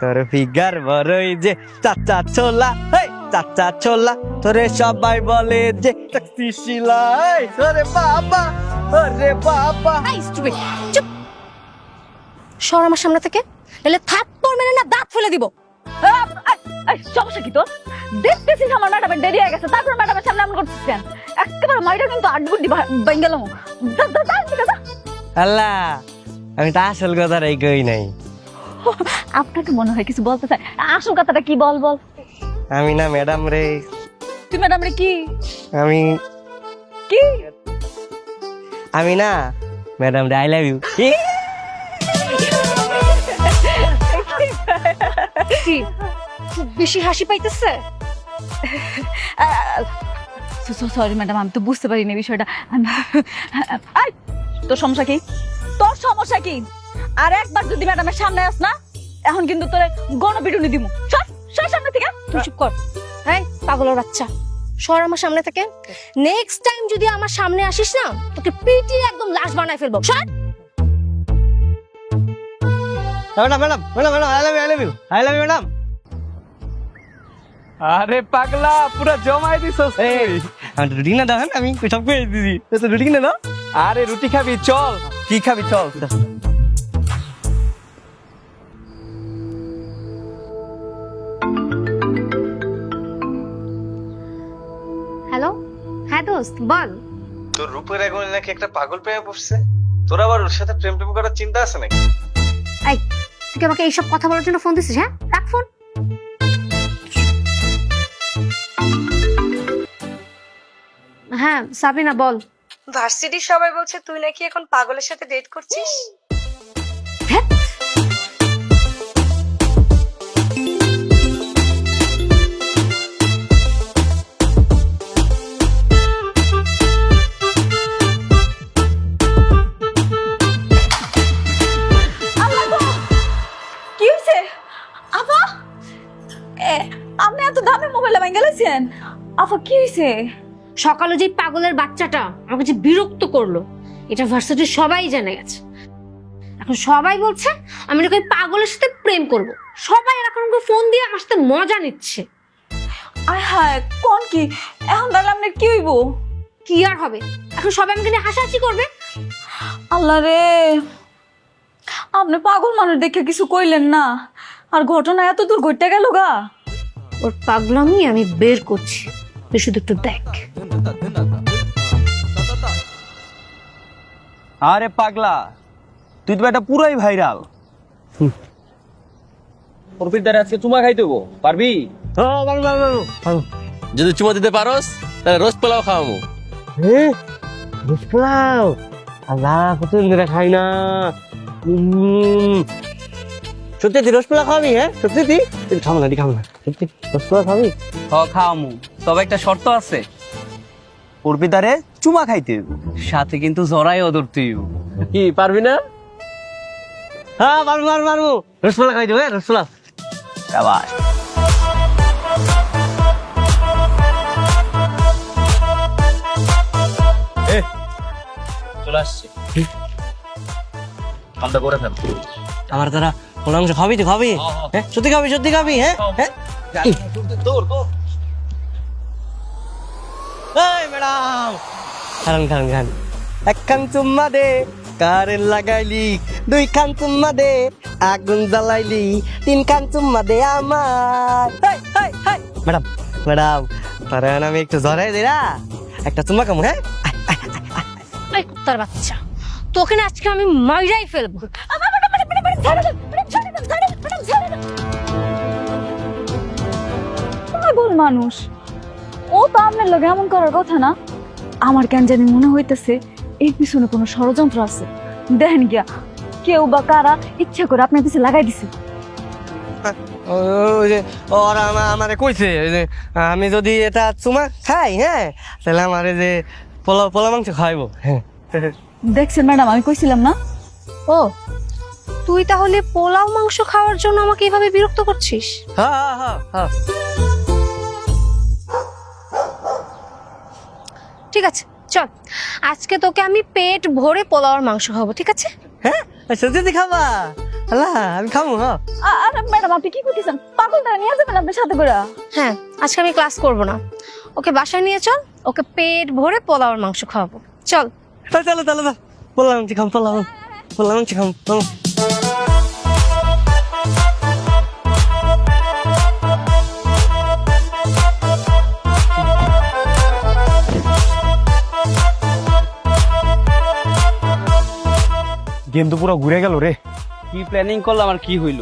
তোর ফিগার বড়ই যে চাচা ছোলা। হেই চাচা ছোলা তোরে সবাই বলে যে ট্যাক্সি শিলা এই, ওরে বাবা ওরে বাবা। এই স্টুপিড চুপ। সর আমার সামনে থেকে এলে থাপ্পড় মেরে না দাঁত ফেলে দিব। আই, আই, সমস্যা কি তোর? দেখতেছিস আমার ম্যাডামের দেরি হয়ে গেছে তারপর ম্যাডামের সামনে এমন করছিস কেন? একেবারে মাইটা কিন্তু আড্ডুড্ডি বেঙ্গেলাম ঠিক আছে আল্লাহ আমি তো আসল কথাটাই কই নাই। আপনাকে মনে হয় কিছু বলতে চাই। আসল কথাটা কি বল বল। আমি না ম্যাডাম রে। তুই ম্যাডাম রে কি? আমি কি? আমি না ম্যাডাম রে আই লাভ ইউ কি? খুব বেশি হাসি পাইতেছে? সরি ম্যাডাম আমি তো বুঝতে পারিনি বিষয়টা। তোর সমস্যা কি? তোর সমস্যা কি? আর একবার যদি ম্যাডামের সামনে আস না এখন কিন্তু তোরে গণপিটুনি দিমু। সর সর সামনে থেকে। তুই চুপ কর। হ্যাঁ পাগলের বাচ্চা। সর আমার সামনে থেকে। নেক্সট টাইম যদি আমার সামনে আসিস না তোকে পিটিয়ে একদম লাশ বানায় ফেলব। সর। Madam madam madam madam I love you I love you I love you madam. আরে পাগলা পুরা জমাই দিছস তুই। আমি রুটি না দাও হ্যাঁ? আমি সব করে দিদি তো রুটি কিনে দাও। আরে রুটি খাবি চল। কি খাবি চল। দোস্ত বল। তোর রূপের আগুনে নাকি একটা পাগল পেয়ে বসছে তোর আবার ওর সাথে প্রেম প্রেম করার চিন্তা আছে নাকি? এই তুই আমাকে এইসব কথা বলার জন্য ফোন দিছিস হ্যাঁ? রাখ ফোন হ্যাঁ সাবিনা বল। ভার্সিটির সবাই বলছে তুই নাকি এখন পাগলের সাথে ডেট করছিস? ধ্যাৎ। গেলেছেন আপা কি হয়েছে সকালে যে পাগলের বাচ্চাটা আমাকে যে বিরক্ত করল এটা ভার্সিটির সবাই জেনে গেছে। এখন সবাই বলছে আমি নাকি ওই পাগলের সাথে প্রেম করব। সবাই এখন আমাকে ফোন দিয়ে সাথে মজা নিচ্ছে। আয় হায় কোন কি? এখন তাহলে আপনার কি হইব? কি আর হবে? এখন সবাই আমাকে নিয়ে হাসাহাসি করবে? আল্লাহ রে! আপনি পাগল মানুষ দেখে কিছু কইলেন না। আর ঘটনা এত দূর ঘটে গেল গা। ওর পাগলামি আমি বের করছি। তুই শুধু একটু দেখ। আরে পাগলা তুই তো একটা পুরাই ভাইরাল। দ্বারা আজকে চুমা খাই দেবো পারবি? বাবু যদি চুমা দিতে পারোস তাহলে রোজ পোলাও খাওয়ামু। হ্যাঁ পোলাও? আল্লাহ কতদিন ধরে খাই না। উম। সত্যি তুই রসপোলা খাওয়াবি হ্যাঁ? সত্যি তুই তুই খাব না তুই খাব না। সত্যি রসপোলা খাবি হ খাওয়ামু। তবে একটা শর্ত আছে। অর্পিতারে চুমা খাইতে সাথে কিন্তু ধরতে। কি পারবি না? হ্যাঁ পারব পারব পারব। রসপোলা খাই দেবো হ্যাঁ আবার চলে আসছে। করে আমার দ্বারা কোনো অংশ খাবি তুই খাবি হ্যাঁ সত্যি খাবি সত্যি খাবি হ্যাঁ হ্যাঁ ম্যাডাম খান খান খান এক খান চুম্মা দে কারেন্ট লাগাইলি দুই খান চুম্মা দে আগুন জ্বালাইলি তিন খান চুম্মা দে আমার হেই, হেই, হেই। ম্যাডাম ম্যাডাম তারে আমি একটু জড়াই দে না একটা চুম্মা কামু হ্যাঁ এই কুত্তার বাচ্চা তোকে না আজকে আমি মাইরাই ফেলব পাগল মানুষ। ও তো আপনার লোক এমন করার কথা না। আমার কেন জানি মনে হইতেছে এর পিছনে কোনো ষড়যন্ত্র আছে। দেখেন গিয়া কেউ বা কারা ইচ্ছা করে আপনার পিছনে লাগাই দিছে। ওরা আমারে কইছে যে আমি যদি এটা চুমা খাই হ্যাঁ তাহলে আমারে যে পোলা পোলা মাংস খাইবো হ্যাঁ। দেখছেন ম্যাডাম আমি কইছিলাম না? ও তুই তাহলে পোলাও মাংস খাওয়ার জন্য আমাকে এভাবে বিরক্ত করছিস? হ্যাঁ হ্যাঁ হ্যাঁ। ঠিক আছে চল। আজকে তোকে আমি পেট ভরে পোলাওর মাংস খাব ঠিক আছে? হ্যাঁ? সত্যি খাবা? আল্লাহ আমি খামু হ্যাঁ আরে ম্যাডাম আপনি কি করতেছেন? পাগলটা নিয়ে যাবেন আপনার সাথে করে? হ্যাঁ আজকে আমি ক্লাস করব না। ওকে বাসায় নিয়ে চল ওকে পেট ভরে পোলাওর মাংস খাওয়াবো। চল। চলো চলো চলো। বললাম খাম বললাম বললাম খাম চলো গেম তো পুরো ঘুরে গেল রে। কি প্ল্যানিং করলাম আর কি হইল?